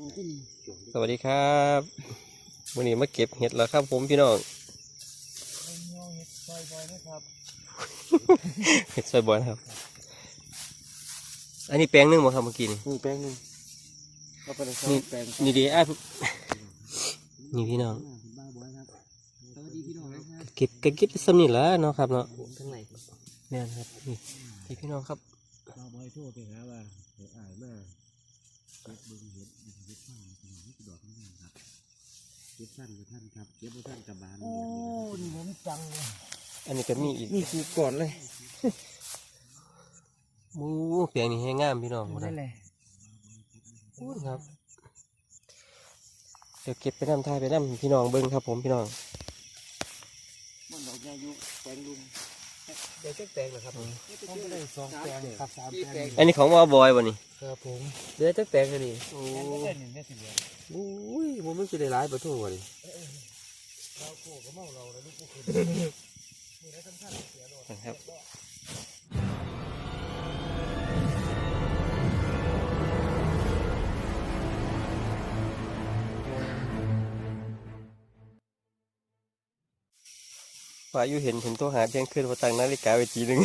สวัสดีครับวันนี้มาเก็บเห็ดแล้วครับ ผมพี่น้องเห็ดซอยบอลครับ อันนี้แปลงหนึงบ่ครับเมื่อกี้นี่นี่แป้งหนึงเอาไปเลยครับนี่แป้งนี่ดีอะนี่พี่น้องบ้าบอยครับสวัสดีพี่น้องนะครับเก็บก็เก็บไปซ้ำนี่แหละเนาะครับเนาะผมทั้งไหนเนี่ยนะครับนี่นี่พี่น้องครับบ้าบอยโทรไปหาว่าเดี๋ยวอายมา เก็บเบิ่งเห็ดเห็ดเห็ดฟังเห็ดดอกนี่ครับเก็บสั้นกับท่านครับเก็บบ่ท่านกับบานโอ้นี่ผมจังเลยอันนี้ก็มีอีกนี่คือก่อนเลยหมูเปียงนี่ให้งามพี่น้องหมดนั่นนะแหละพูดครับ เดี๋ยวเก็บไปน้ำทายไปน้ำพี่น้องเบิ้งครับ ผมพี่น้องมันดอกยายุแปลงลุง เดี๋ยวแตงเหรอครับต้องไปเลยสองแปลงครับสามแปลงอันนี้ของว่าบอยวันนี้ครับผมเดี๋ยวจะแตงกันนี่โอ้แค่นี้ได้สิเดียวอุ้ยผมไม่คิดได้ร้ายประตูวันนี้เราโคก็เมาเราแล้วลูกกูคือนี่ได้สำคัญเสียโดดนะครับ ว่าอยู่เห็นเห็นตัวหาเที่ยงคืนว่าตั้งนาฬิกาไว้ทีหนึง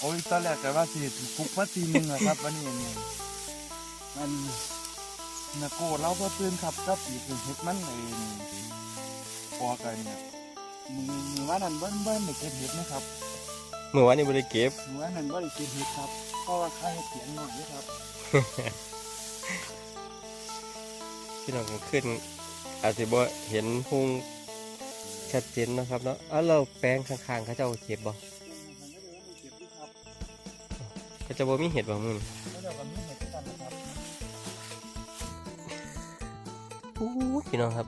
โอ้ยตอนแรกก็ว่าสิปลุกมาตีหนึงอะครับวันนี้เนี่ยมันนาโกเราก็ตื่นครับก็ปีกเฮ็ดมันเองพอกันเนี่ยมือมือว่านั้นเบิ้นเบิ้นเด็กเก็บเห็ดนะครับเมื่อวานนี้บริเก็บมือว่านั้นว่าได้เก็บเห็ดครับเพราะว่าค่าเสียงหน่อยนะครับพี่น้องกันขึ้นอาจจะบ่เห็นพุง ชัดเจนนะครับเนาะเอาเราแปลงข้างๆเขาเจ้าเก็บบ่เขาจะบ่มีเห็ดบ่มึงแล้วเดี๋ยวก็มีเห็ดด้วยกันนะครับอู้ยพี่น้องครับ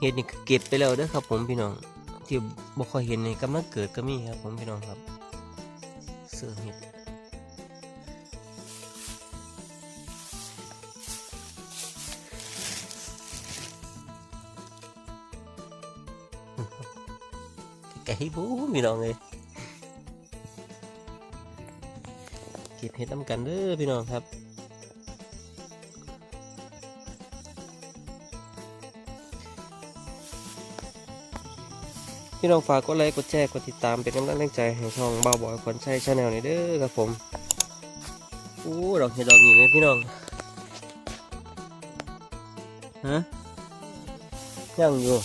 เห็ดนี่เก็บไปแล้วเด้อครับ ผมพี่น้อง ที่บ่ค่อยเห็นนี่กำลังเกิดก็มีครับ ผมพี่น้องครับ เสือเห็ด ไก่บูพี่น้องเลยเก็บเห็ดน้ำกันเด้อพี่น้องครับพี่น้องฝากกดไลค์กดแชร์กดติดตามเป็นกำลังแรงใจให้ช่องเบาบอยคนใช้ชาแนลนี้เด้อครับผมอู้ดอกเห็ดดอกนี้เลยพี่น้องฮะยังอยู่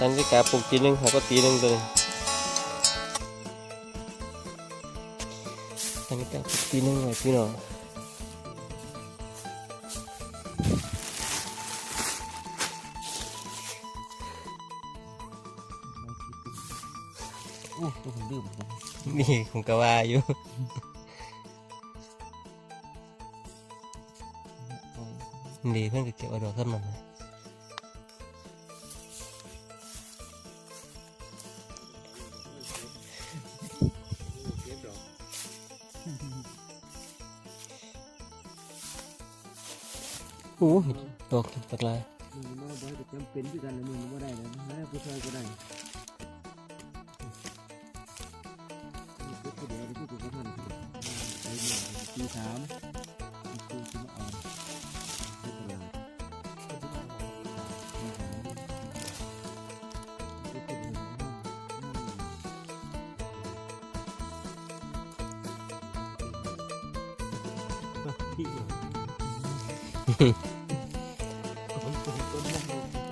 ทันที่กาปลูกทีหนึงหาก็ตีหนึงตัวนึงทันที่กาปลูกทีหนึงไว้พี่น้องอู้ตัวผมดื่มผมนี่ผมก็ว่าอยู่ดีเพื่อนก็เก็บเอาดอกขึ้นมา โอ้ยดอกตกลายมึงมาบ่อยแต่จำเป็นที่กันแล้วมึงบ่ได้แล้วนะผู้ชายก็ได้นี่ก็คือเดียวที่ผมก็ทำไปเนี่ยปีสาม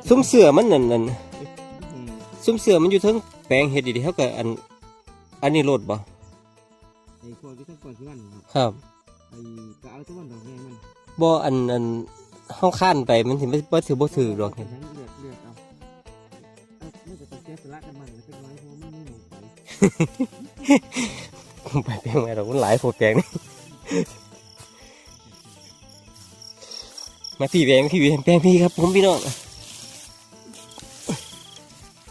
ซุ้มเสือมันนั่นนั่นซุ้มเสือมันอยู่เทั้งแปลงเห็ดดีๆเท่ากับอัน อันนี้โลดบ่ไอ้คนที่ทั้งก่อนที่วันครับครับไอ้ก็เอาตะวันดอกแดงมันบ่อันอันห้องข้านไปมันถึงไม่บ่ถือบ่ถือดอกเห็เห็นดเลือดเลือดเอาเอาไม่จะต้องแก้สละกันมันแล้วเป็นไว้เพราะไม่มีหมูไปไปแปลงมาดอกมันหลายโพดแปลงนี่ มาพี่แปลงพี่แปลงพี่ครับผมพี่น้อง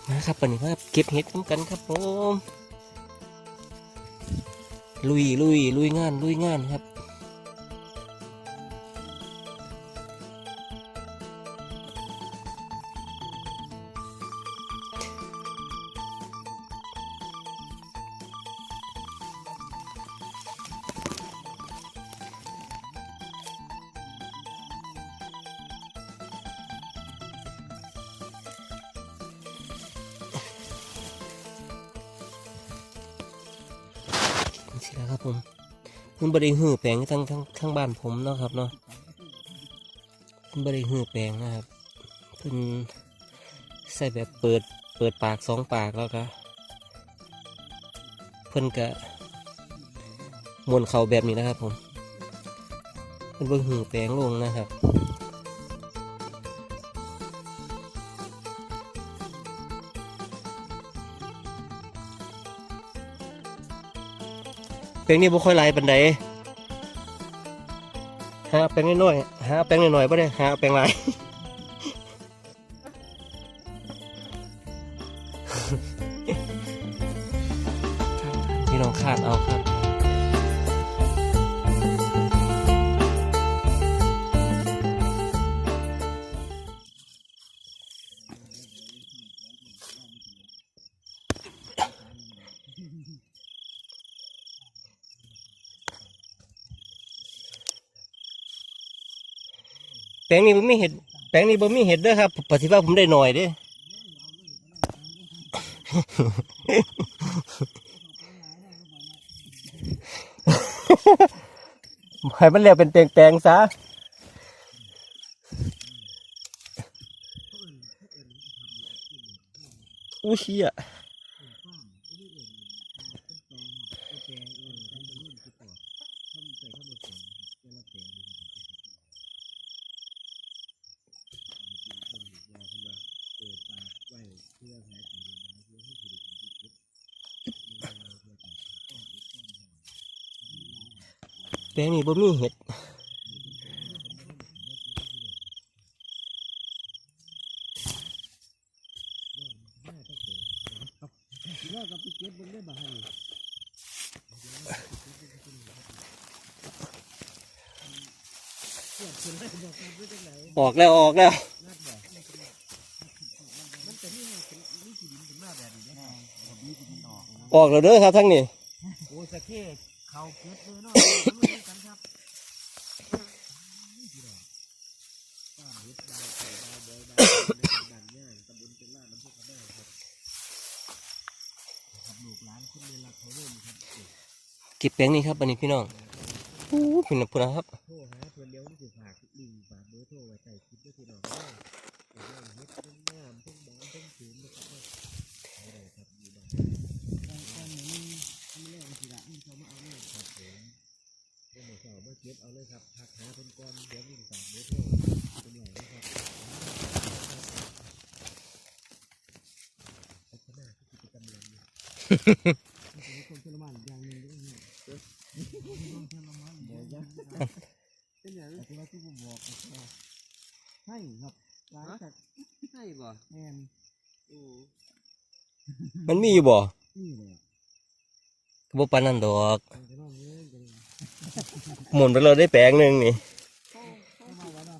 มาครับปันนี้มาเก็บเห็ดน้ำกันครับผมลุยลุยลุยงานลุยงานครับ ผมมันบริหื้อแปลงทั้งทั้งทั้งบ้านผมเนาะครับเนาะมันบริหื้อแปลงนะครับเพิ่นใส่แบบเปิดเปิดปากสองปากแล้วก็เพิ่นก็มวนเข่าแบบนี้นะครับผมเพิ่นบริหื้อแปลงลงนะครับ แปลงนี้บ่ค่อยหลายปันใดหาแปลงน้อยๆหาแปลงน้อยๆบ่ได้หาแปลงหลาย ลงนี้บ่มีเห็ดแปลงนี้บ่มีเห็ดด้อครับปฏิว่าผมได้หน่อยเด้ให้มันเรียกเป็นแปลงๆซะอู้เชี่ย งนี้บ่มีเห็ดออกแล้วออกแล้วออกแล้วเด้อครับทั้งนี้โอ้สะเข้เขาเก็บเลยเนาะกันครับ เก็บแปลงนี้ครับอันนี้พี่น้องอู้พี่น้องพูดนะครับโทรหาเพื่อนเลี้ยวนี่สิฝากลิงฝากเบอร์โทรไว้ใต้คลิปด้วยพี่น้องเด้อเดี๋ยวเฮ็ดเป็นงามเป็นบอนเป็นผืนนะครับอาได้ครับอยู่ได้ตอนนี้มันไม่แรงสิละมันเขามาเอาเลยครับผมเดี๋ยวหมูสาวมาเก็บเอาเลยครับทักหาเพิ่นก่อนเดี๋ยวลิงฝากเบอร์โทรเป็นหนนะครับพัฒนาที่กิจกรรมเรียนทรมานอย่างหนึ่งด้วยนี่เด้อมีคนทรมานเดี๋ยวจะ เป็นอย่างที่ว่าที่ผมบอกนะครับให้ครับร้านจากให้บ่แมนโอ้มันมีอยู่บ่นี่เลยก็บ่ปานนั้นดอกมันจะน้องเงี้ยกันเลยหมุนไปเลยได้แปลงหนึงนี่เข้าเข้ามาแล้วนะ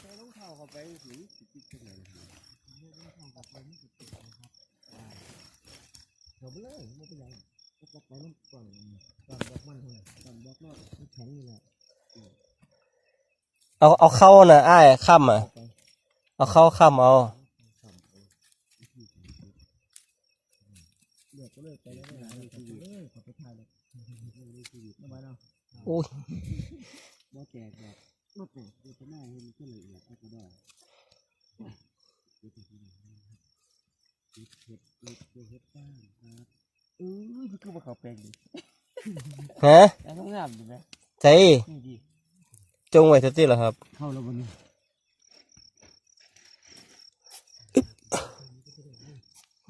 ใช้ต้องเข้าเข้าไปสีสิบขึ้นเลยต้องเข้าเข้าไปไม่สิบนะครับเขาไปเลยไม่เป็นไร ก็ไปน้ำก่อนก่อนบอกมันเลยก่อนบอกนอกมันแข็งอยู่แหละเอาเอาเข้าน่ะอ้ายค่ำอะ เอาเข้าค่ำเอาเลือกก็เลือกไปแล้วไม่หลายชีวิตเลยขอไปทายเลยมีชีวิตไม่ไหวแล้วโอ้ยบ่แจกแบบรถแจกคือหน้าเห็นก็เลยอยากก็ได้เฮ็ดเฮ็ดเฮ็ดเฮ็ดเฮ็ดบ้าง เออพี่คือว่าเขาแปลงดิฮะแต่ต้องงามดีไหมใจนี่ดีจงไว้ซะติเหรอครับ เข้าแล้วบนนี้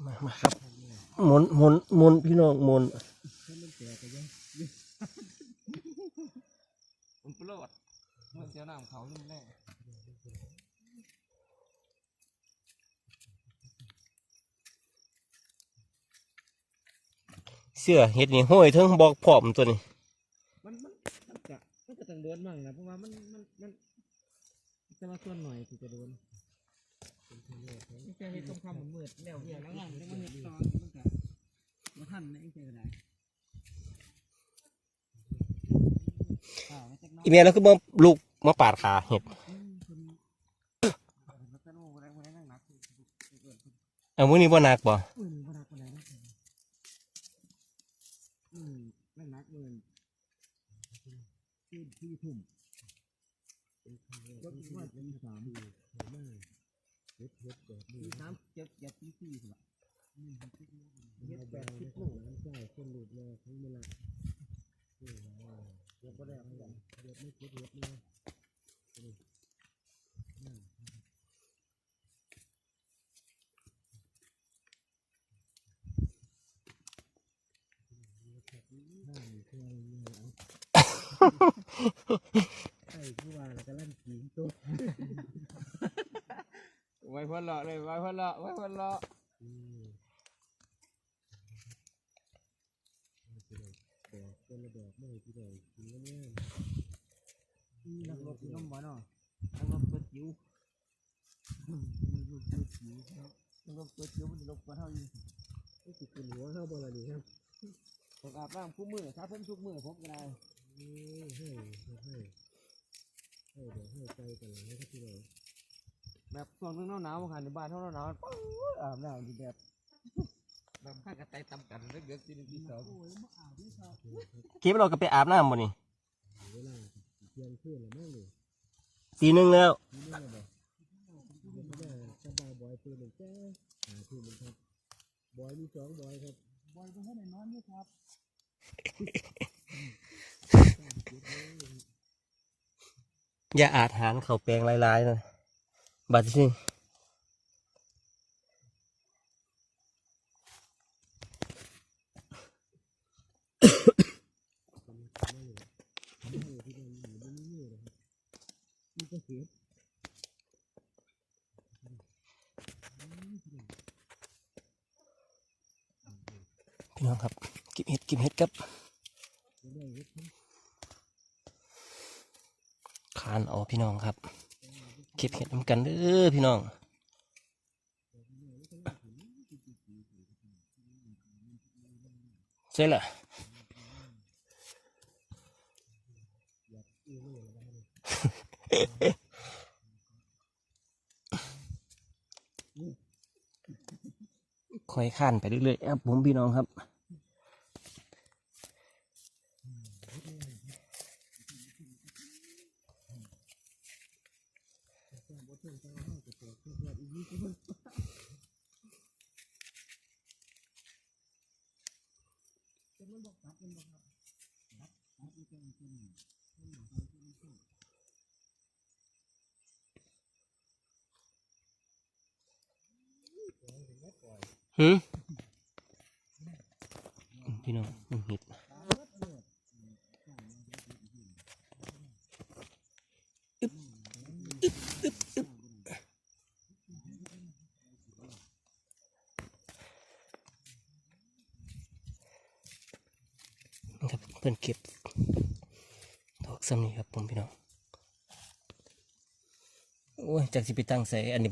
มามาครับหมุนหมุนหมุนพี่น้องหมุนมันแจกกันยังมันโปรดมันเสียน้ำเขาลุ่มแรก เสื้อเฮ็ดนี่ห้อยเทิงบอกพร้อมตัวนี้ มันมันมันจะมันจะต้องโดนมั่งนะเพราะว่ามันมันมันจะมาส่วนหน่อยที่จะโดนไม่ใช่ให้ต้องคำเหมือนมืดแล้วเหี้ยแล้วงานแล้วมันเห็นตอนมันก็มาทันนะไอ้เจ้าก็ได้อ่าไม่จักน้อยอีเมลแล้วคือบ่ลูกมาปาดขาเห็ดอืมคุณมันจะโน้อะไรอะไรนั่งหนักคือเกิดขึ้นเอามื้อนี้บ่หนักบ่ ปืนมันหนักอะไรนะ อนที่ที่ทุ่มก็คิดว่าจะมีสามไม่เฮ็ดเทีสามเจ็ดเจ็ดที่สี่ละเฮ็ดแบบคิดลูกใช่คนหลุดเลยทั้งเวลาเดี๋ยวก็ได้เหมือนกันเดี๋ยวไม่คิดเฮ็ดเลยไอ้ผู้ว่าแล้วก็ลั่นจีงตัว ไว้เพิ่นเลาะเลยไว้เพิ่นเลาะไว้เพิ่นเลาะ แต่คนละ แบบไม่ที่ใดกินแล้วเนี่ยนักรบน้ำหวานอะนักรบตัวจิ๋วนักรบตัวจิ๋วครับนักรบตัวจิ๋วมันรบกว่าเท่าอยู่ก็ติดเป็นหัวเข้าบ่ละดีครับผมอาบน้ำคู่มือถ้าผมทุกมือผมก็ได้ให้ให้ให้เดี๋ยวให้ใจกันเลยครับที่ไหนแบบช่วงนึงหนาวๆมาขันในบ้านเท่าหนาวๆปุ๊บอาบน้ำดีแบบ ข้างกระต่ายตำกันเล็กๆทีนึงที่สองคลิปเราก็ไปอาบน้ำบ่นี่เวลาเที่ยงคืนแล้วมั้งนี่ตีหนึ่งแล้วนี่นี่เลยเดี๋ยวไม่ได้สบายบอยตัวหนึ่งแจ้หาที่มันครับบอยมีสองบอยครับบอยเป็นให้ไหนนอนนี่ครับอย่าอาจหารเขาแปลงลายๆนะบัดนี้ นี่ก็เสีย พี่น้องครับกิบเห็ดกิบเห็ดครับคานเออกพี่น้องครับเก็บเห็ดนำกันเด้อพี่น้องเสร็จละ คอยข้นไปเรื่อยๆครับผมพี่น้องครับหืมพี่น้องมันเห็ดอึ๊บอึ๊บอึ๊บอึ๊บครับเพื่อนเก็บดอกซ้ำนี่ครับผมพี่น้อง โอ้ยจากสิไปตั้งใส่อันนี้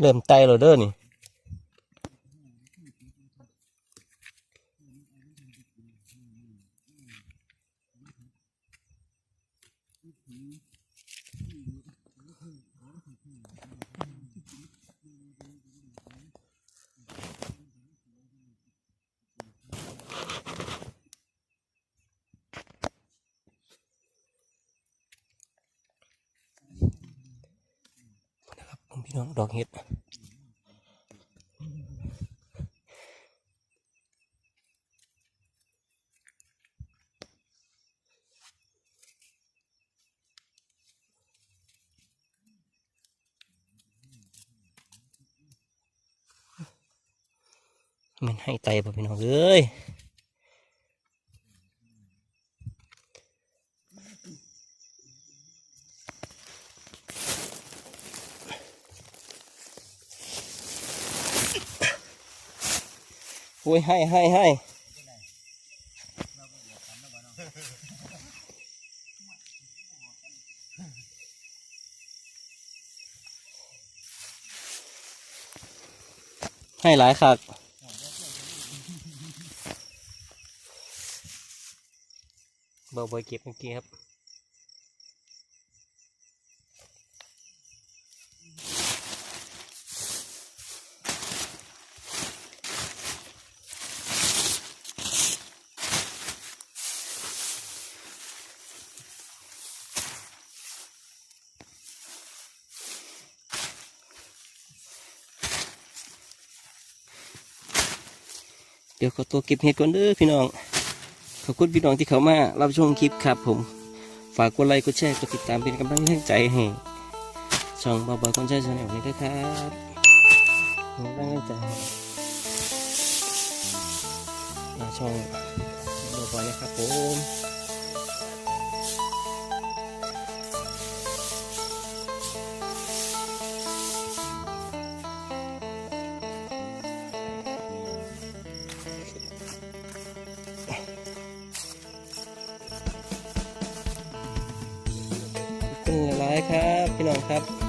เริ่มไตแล้วเด้อนี่ มันให้ไตป่ะพี่น้องเอ้ยโอ้ยให้ให้ให้ให้หลายคัก บาบอยเก็บเมื่อกี้ครับเดี๋ยวขอตัวเก็บเห็ดก่อนเด้อพี่น้อง อบคุณพี่น้องที่เข้ามารับชมคลิปครับผม ฝากกดไลค์กดแชร์กดติดตามเป็นกำลังใจให้ช่องบอบอยคนใช้ชาแนลนี้ด้วยครับเป็นกำลังใจให้ทาช่องบอบอยนะครับผม ครับ พี่น้องครับ